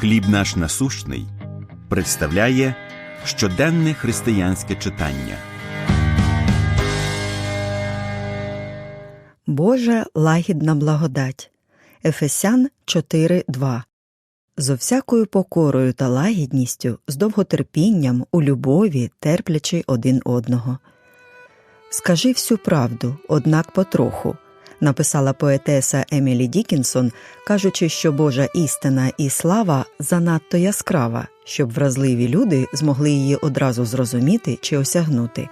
Хліб наш насущний представляє щоденне християнське читання. Божа лагідна благодать. Ефесян 4.2 Зо всякою покорою та лагідністю, з довготерпінням, у любові, терплячи один одного. Скажи всю правду, однак потроху, написала поетеса Емілі Дікінсон, кажучи, що Божа істина і слава занадто яскрава, щоб вразливі люди змогли її одразу зрозуміти чи осягнути.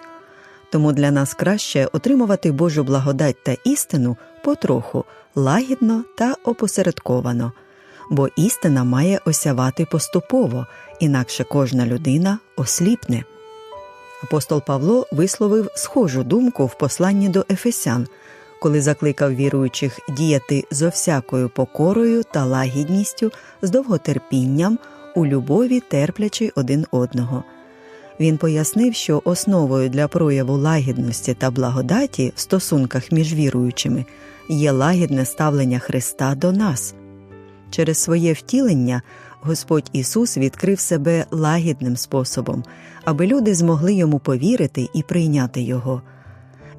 Тому для нас краще отримувати Божу благодать та істину потроху, лагідно та опосередковано, бо істина має осявати поступово, інакше кожна людина осліпне. Апостол Павло висловив схожу думку в посланні до Ефесян, коли закликав віруючих діяти зо всякою покорою та лагідністю, з довготерпінням, у любові терплячи один одного. Він пояснив, що основою для прояву лагідності та благодаті в стосунках між віруючими є лагідне ставлення Христа до нас. Через своє втілення Господь Ісус відкрив себе лагідним способом, аби люди змогли йому повірити і прийняти Його.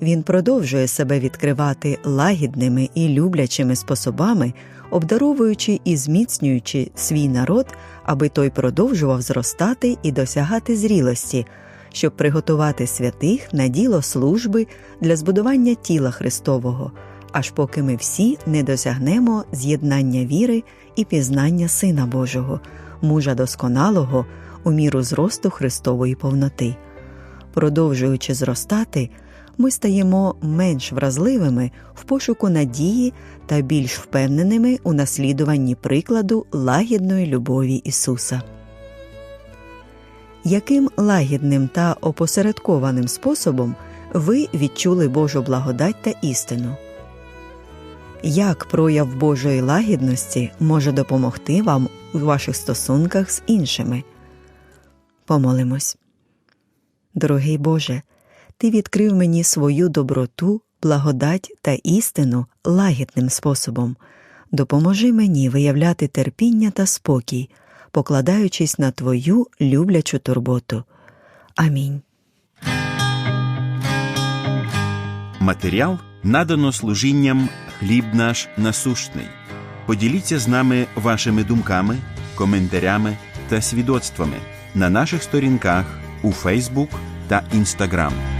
Він продовжує себе відкривати лагідними і люблячими способами, обдаровуючи і зміцнюючи свій народ, аби той продовжував зростати і досягати зрілості, щоб приготувати святих на діло служби для збудування тіла Христового, аж поки ми всі не досягнемо з'єднання віри і пізнання Сина Божого, мужа досконалого у міру зросту Христової повноти. Продовжуючи зростати, ми стаємо менш вразливими в пошуку надії та більш впевненими у наслідуванні прикладу лагідної любові Ісуса. Яким лагідним та опосередкованим способом ви відчули Божу благодать та істину? Як прояв Божої лагідності може допомогти вам у ваших стосунках з іншими? Помолимось. Дорогий Боже, Ти відкрив мені свою доброту, благодать та істину лагідним способом. Допоможи мені виявляти терпіння та спокій, покладаючись на Твою люблячу турботу. Амінь. Матеріал надано служінням Хліб наш насущний. Поділіться з нами вашими думками, коментарями та свідоцтвами на наших сторінках у Фейсбук та Інстаграм.